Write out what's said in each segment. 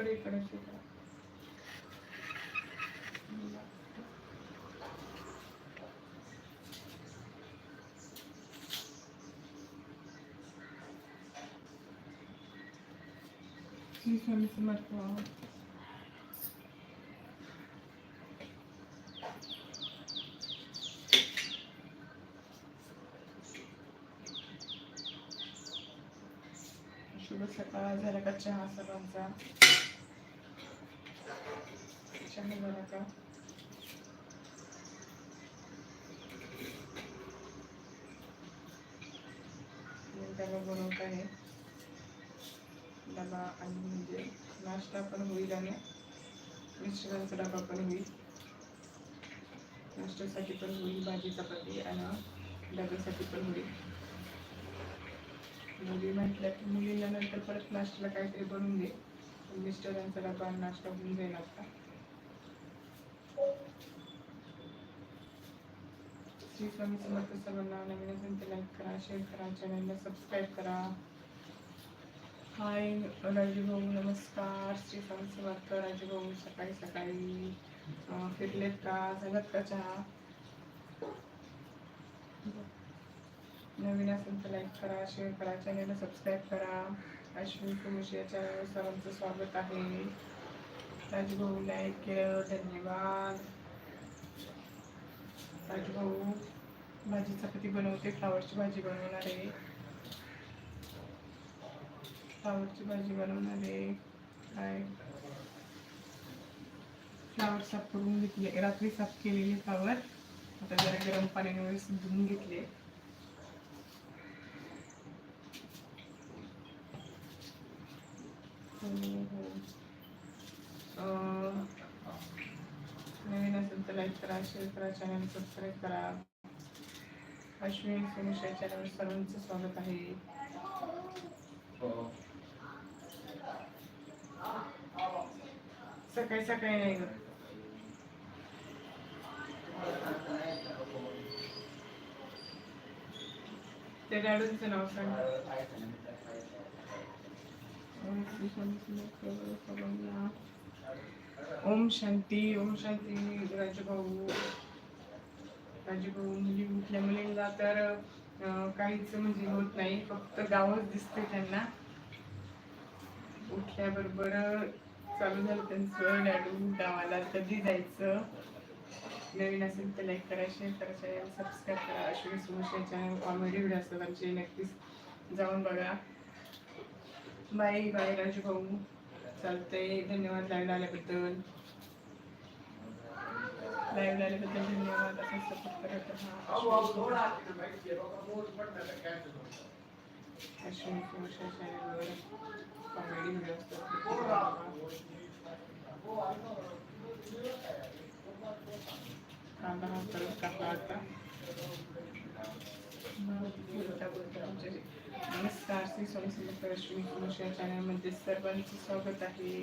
इकडे इकडे स्वामी समर्थ शुभ सकाळ झाला का चहा सर्वांचा. चहा झाला का मी डबा बनवत आहे. डबा आणि म्हणजे नाश्ता पण होईल आणि मिस्टरांचा डबा पण होईल. नाश्त्यासाठी पण होईल भाजी चपाती आणि डब्यासाठी पण होईल. मुली म्हटल्या की मुलीला नंतर परत नाश्त्याला काहीतरी बनवून दे. मिस्टरांचा डबा नाश्ता होऊन जाईल आता श्री स्वामी समर्थ सर्वांना नवीन असेल तर लाईक करा शेअर करा चॅनलला सबस्क्राईब करा. हाय राजू भाऊ नमस्कार. श्री स्वामी समर्थ राजूभाऊ सकाळी सकाळी फिरलेत का? झालात का चहा? नवीन असेल तर लाईक करा शेअर करा चॅनलला सबस्क्राईब करा. अश्विन कुमुश या चॅनलवर सर्वांचं स्वागत आहे. राजूभाऊ लाईक केलं धन्यवाद. राजू भाऊ भाजी चपाती बनवते फ्लावरची भाजी बनवणार आहे. फ्लावरची भाजी बनवणार आहे. काय? फ्लावर साफ करून घेतले रात्री साफ केलेले फ्लावर. आता जरा गरम पाण्याने व्यवस्थित धुवून घेतले Uh, असेल तर लाईक करा शेअर करा चॅनल सबस्क्राईब करा अश्विन सोनुष या सर्वांचं स्वागत आहे सकाळी सकाळी नाही ग त्या डॅडूंचं नाव सांग ओम शांती ओम शांती राजभाऊ. राजूभाऊ मुली उठल्या मुलींना तर काहीच म्हणजे होत नाही. फक्त गावच दिसते त्यांना. उठल्याबरोबर चालू झालं त्यांचं डॅडू गावाला कधी जायचं? नवीन असेल तर लाईक करा शेअर करा चॅनल सबस्क्राईब करा. Ashwini Sumosh channel comedy video असतात आमचे नक्कीच जाऊन बघा. बाय बाय राजू भाऊ चालतंय धन्यवाद लाईव्ह आल्याबद्दल लाईव्ह आल्याबद्दल धन्यवाद असं सपोर्ट करत राहा अश्विनी सुमोश चॅनलवर कॉमेडी व्हिडिओ असतात कांदा हा परत टाकला आता बोलता बोलता आमच्या नमस्कार श्री स्वामी समर्थ अश्विनी कुमार या चॅनलमध्ये सर्वांचं स्वागत आहे.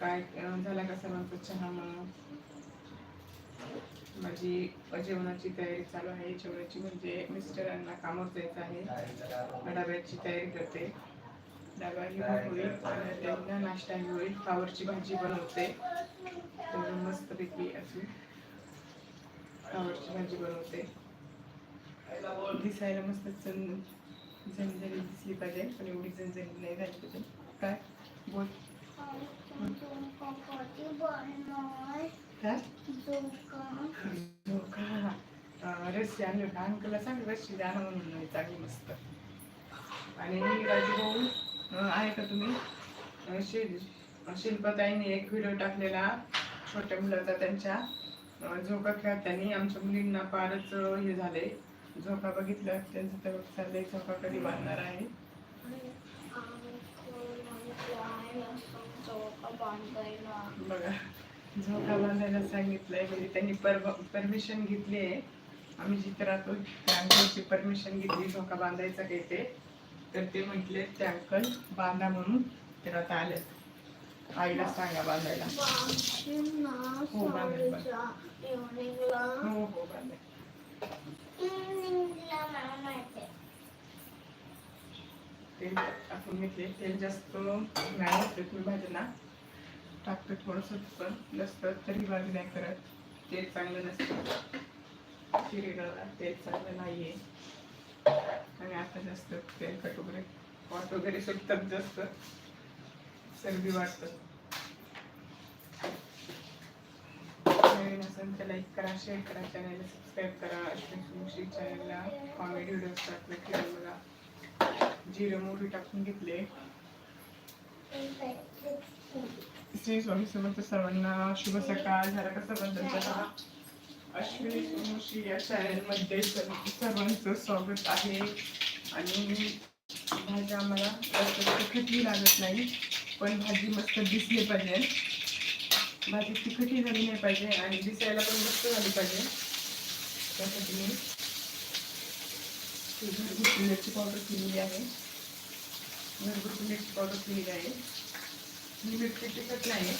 काय झाला का सर्वांचा चहा माझी जेवणाची तयारी चालू आहे. जेवणाची म्हणजे मिस्टरांना कामावर जायचं आहे. डब्याची तयारी करते. डबाही होईल आणि त्यांना नाश्ता होईल. फ्लावरची भाजी बनवते. तर मस्तपैकी अशी फ्लावरची भाजी बनवते. दिसायला मस्त चन झणझणी दिसली पाहिजे पण एवढी झणझणी नाही झाली पाहिजे. काय? बोल. काय? रस्सी आणली होता. अंकलला सांग रस्सी द्या म्हणून नाही चांगली मस्त. आणि राजू आहे का तुम्ही? अं, शिल शिल्पताईने एक व्हिडिओ टाकलेला छोट्या मुलाचा त्यांच्या. अं, झोका खेळताना आमच्या मुलींना फारच अं, हे झाले. झोका बघितलं त्यांचं तर चाललंय झोका कधी बांधणार आहे. बघा झोका बांधायला सांगितलंय म्हणजे त्यांनी परमिशन घेतली आहे. आम्ही जिथे राहतो त्या अंकलची परमिशन घेतली झोका बांधायचा काही ते? तर ते म्हटले ते अंकल बांधा म्हणून तर आता आले. आईला सांगा बांधायला. हो बांधेल हो हो बांधेल तेल टाकून घेतले. तेल जास्त नाही वापरत मी भाजीला टाकतो थोडंसं पण जास्त तरी भाजी नाही करत. तेल चांगलं नसतं. शिरीला तेल चांगलं नाही आहे आणि आता जास्त तेलकट वगैरे वाट वगैरे सुटतात जास्त. सर्दी वाटतं नवीन असेल तर लाईक करा शेअर करा चॅनलला सबस्क्राईब करा. अश्विन सुमुशी चॅनलला कॉमेडी व्हिडिओ असतात नक्की बघा जिरं मोहरी टाकून घेतले. श्री स्वामी समर्थ सर्वांना शुभ सकाळ. झाला कसं बंधन झाला अश्विनी सुमुशी या चॅनलमध्ये सर्वांचं स्वागत आहे. आणि भाज्या आम्हाला जास्त लागत नाही पण भाजी मस्त दिसली पाहिजे. भाजी तिखटही झाली नाही पाहिजे आणि दिसायला पण मस्त झाली पाहिजे. त्यासाठी मी घरगुती मिरची पावडर केलेली आहे. घरगुती मिरची पावडर केलेली आहे. ही मिरची तिखट नाही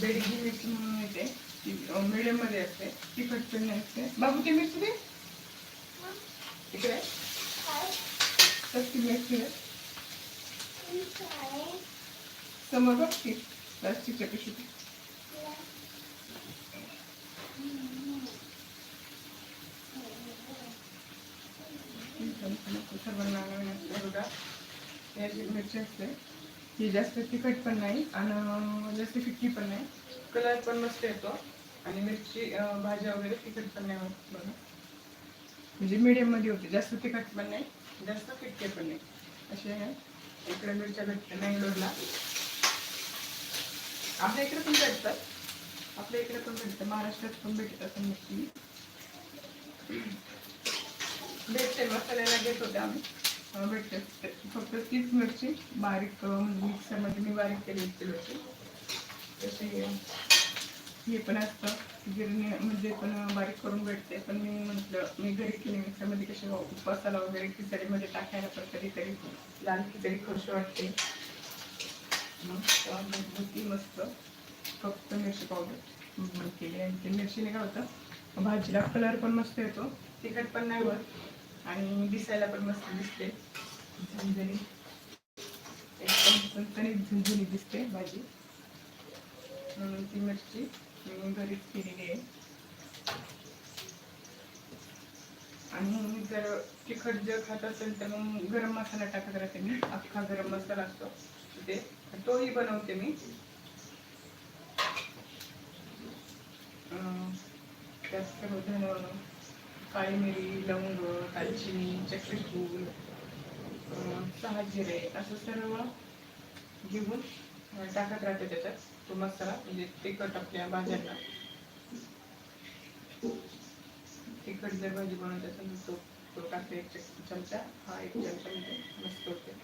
बेडगी मिरची म्हणून येते. ती मिडियममध्ये असते. तिखट पण नाही असते. बाबू ती मिरची दे. इकडे. कसली मिरची आहे समोर बघ की प्लास्टिकच्या पिशवीत. सर्वांना याची मिरची असते ही जास्त तिखट पण नाही आणि जास्त फिक्की पण नाही. कलर पण मस्त येतो. आणि मिरची भाज्या वगैरे तिखट पण नाही बघा. म्हणजे मीडियममध्ये होते. जास्त तिखट पण नाही जास्त फिक्के पण नाही. असे आहे. इकडे मिरच्या भेटते मँगलोरला. आपल्या इकडे पण भेटतात. आपल्या इकडे पण भेटतं महाराष्ट्रात पण भेटत असं मिरची भेटते मसाल्याला घेत होते आम्ही. भेटते. फक्त तीच मिरची बारीक म्हणजे मिक्सरमध्ये मी बारीक केली होती तशी हे पण असतं. गिरणी म्हणजे पण बारीक करून भेटते. पण मी म्हटलं मी घरी केली मिक्सरमध्ये कसे मसाला वगैरे खिचडीमध्ये टाकायला पण कधीतरी लाल खिचडी खुश वाटते. मग ती मस्त. फक्त मिरची पावडर केली आणि ते मिरचीने काय होतं भाजीला कलर पण मस्त येतो. तिखट पण नाही होत. आणि दिसायला पण मस्त दिसते. झणझणी एकदम चणचणीत झणझणीत दिसते भाजी. म्हणून ती मिरची. मी घरीच केलेली आहे. आणि जर तिखट जर खात असेल तर मग गरम मसाला टाकत राहते मी. अख्खा गरम मसाला असतो ते तोही बनवते मी. अं, काळी मिरी लवंग दालचिनी चक्रफूल सहा जिरे असं सर्व घेऊन म्हणजे टाकत राहते त्याच्यात. तो मसाला म्हणजे तिखट आपल्या भाज्यांना. तिखट जर भाजी बनवत असेल तर तो तो टाकते एक चमचा. हा एक चमचा म्हणजे मस्त होते.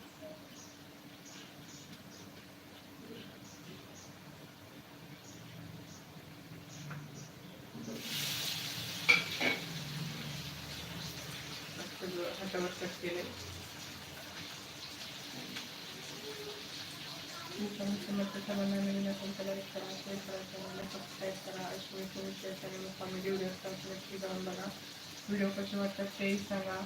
हातावर कट केले सर्वांना नवीन असेल तर लाईक करा शेअर करा चॅनलला सबस्क्राईब करा अश्विनी तुम्ही शेअर चॅनल कॉमेडी व्हिडिओ असतात नक्की जाऊन बघा व्हिडिओ कसे वाटतात तेही सांगा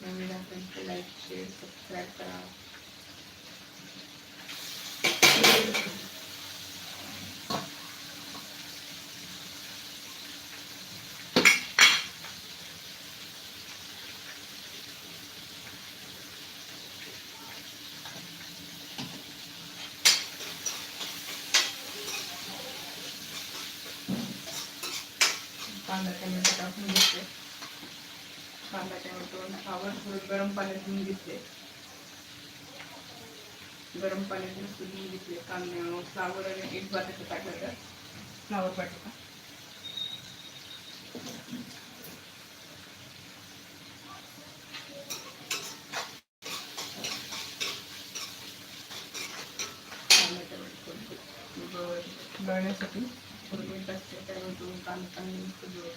नवीन असेल तर लाईक शेअर सबस्क्राईब करा कांदा टमॅटो टाकून घेतले कांदा टमॅटो फ्लावर थोडं गरम पाण्यात धुवून घेतले गरम पाण्यात नुसतं धुवून घेतले कांदा फ्लावर आणि एक बटाटा टाकायचा फ्लावर बटाटा. कांदा टोमॅटो थोडं गळण्यासाठी थोडं मीठ असते त्यामुळे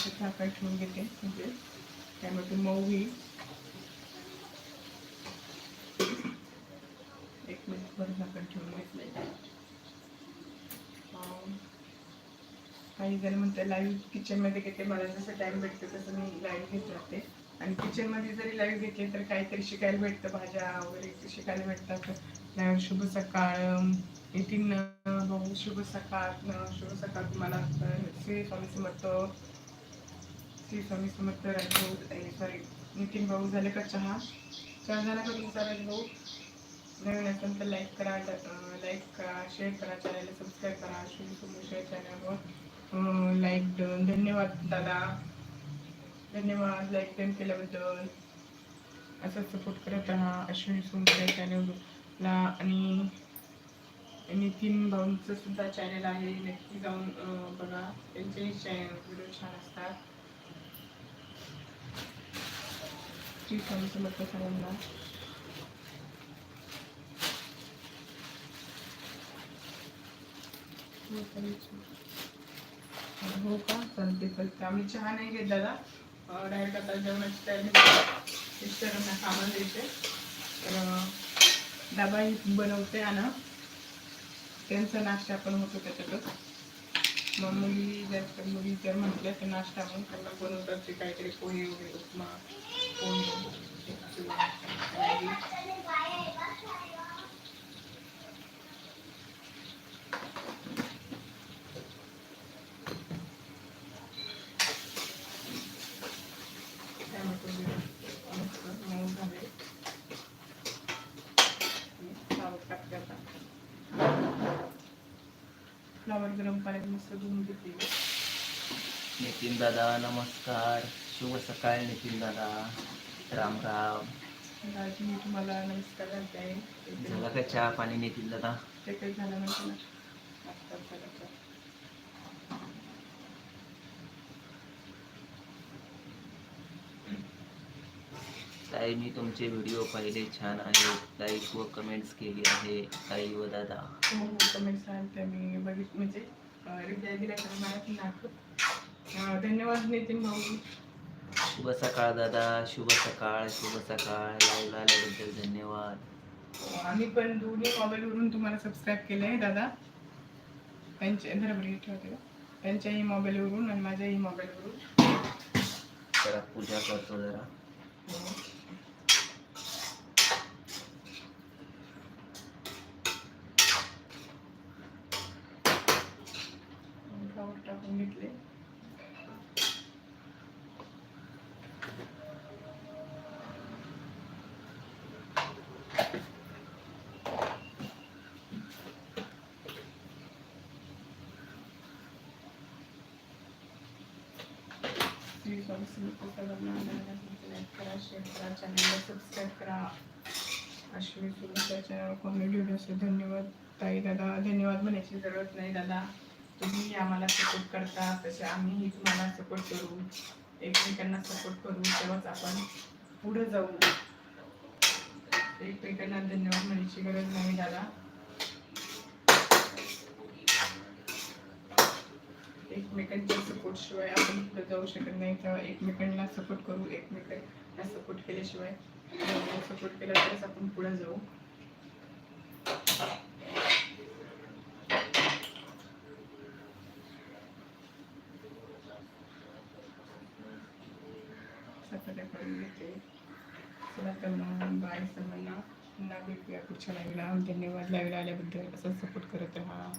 कांदा झाकण ठेवून घेते. म्हणजे त्यामध्ये मऊ होईल एक मिनिट भर झाकण ठेवून घेतलंय. काही जण म्हणते लाईव्ह किचनमध्ये घेते. मला जसं टाइम भेटतो तसं मी लाईव्ह घेत राहते. आणि किचनमध्ये जरी लाईव्ह घेतली तर काहीतरी शिकायला भेटतं. भाज्या वगैरे शिकायला भेटतात. लाईव्ह शुभ सकाळ नितीन अं, भाऊ शुभ सकाळ शुभ सकाळ तुम्हाला श्री स्वामी समर्थ श्री स्वामी समर्थ राजभाऊ सॉरी नितीन भाऊ झाले का चहा. चहा झाला का तुमचा राजभाऊ नवीन असेल तर लाईक करा लाईक करा शेअर करा चॅनलला सबस्क्राईब करा श्री सुमेश्वर चॅनलवर लाईक डन धन्यवाद दादा. धन्यवाद लाईक डन केल्याबद्दल. असं सपोर्ट करत राहा अश्विनी सोमकर चॅनलला आणि नितीन भाऊंचं सुद्धा चॅनल आहे. नक्की जाऊन बघा. त्यांचेही चॅनल व्हिडिओ छान असतात. श्री स्वामी समर्थ सगळ्यांना हो का? चालते चालते. आम्ही चहा नाही घेत दादा. डायरेक्ट आता जेवणाची तयारी मिस्टरांना कामाला द्यायचे तर डबा बनवते आणि त्यांचा नाश्ता पण होतो त्याच्यातच. मग मुली जास्त मुली जर म्हटल्या तर नाश्ता म्हणून त्यांना बनवतात ते काहीतरी पोहे वगैरे उपमा. पोहे झाले फ्लावर फ्लावर गरम पाण्यात मस्त धुवून घेते. नितीन दादा नमस्कार. शुभ सकाळ नितीन दादा. राम राम. मी तुम्हाला नमस्कार घालते आहे झाला का चहा पाणी नितीन दादा? ते काही झालं म्हणते ना आत्ताच झालं तर. ताई मी तुमचे व्हिडिओ पाहिले. छान आहेत. लाईक व कमेंट्स केली आहे. ताई व दादा. हो हो. कमेंट्स सांगते मी. बघित म्हणजे रिप्लाय दिला तर मला पण दाखव. धन्यवाद नितीन भाऊ. शुभ सकाळ दादा. शुभ सकाळ शुभ सकाळ. लाईव्ह आल्याबद्दल धन्यवाद. आम्ही पण दोन्ही मोबाईलवरून तुम्हाला सबस्क्राईब केलं आहे दादा. त्यांच्या ठेवते. त्यांच्याही मोबाईलवरून आणि माझ्याही मोबाईलवरून जरा पूजा करतो जरा. टाकून घेतले. श्री स्वामी समर्थ लाईक करा शेअर करा चॅनलला सबस्क्राईब करा अश्विनी सुरेशच्या कॉमेडी व्हिडिओ असेल धन्यवाद ताई दादा धन्यवाद म्हणायची जरूरत नाही दादा तुम्ही आम्हाला सपोर्ट करता तसे आम्हीही तुम्हाला सपोर्ट करू एकमेकांना सपोर्ट करू तेव्हाच आपण पुढे जाऊ एकमेकांना धन्यवाद म्हणायची गरज नाही दादा एकमेकांच्या सपोर्ट शिवाय आपण कुठं जाऊ शकत नाही. तेव्हा एकमेकांना सपोर्ट करू एकमेकांना सपोर्ट केल्याशिवाय सपोर्ट केला तरच आपण पुढे जाऊ. करून घेते. चला तर मग बाय सर्वांना पुन्हा भेटूया पुढच्या लाईव्हला धन्यवाद लाईव्हला आल्याबद्दल. असं सपोर्ट करत राहा.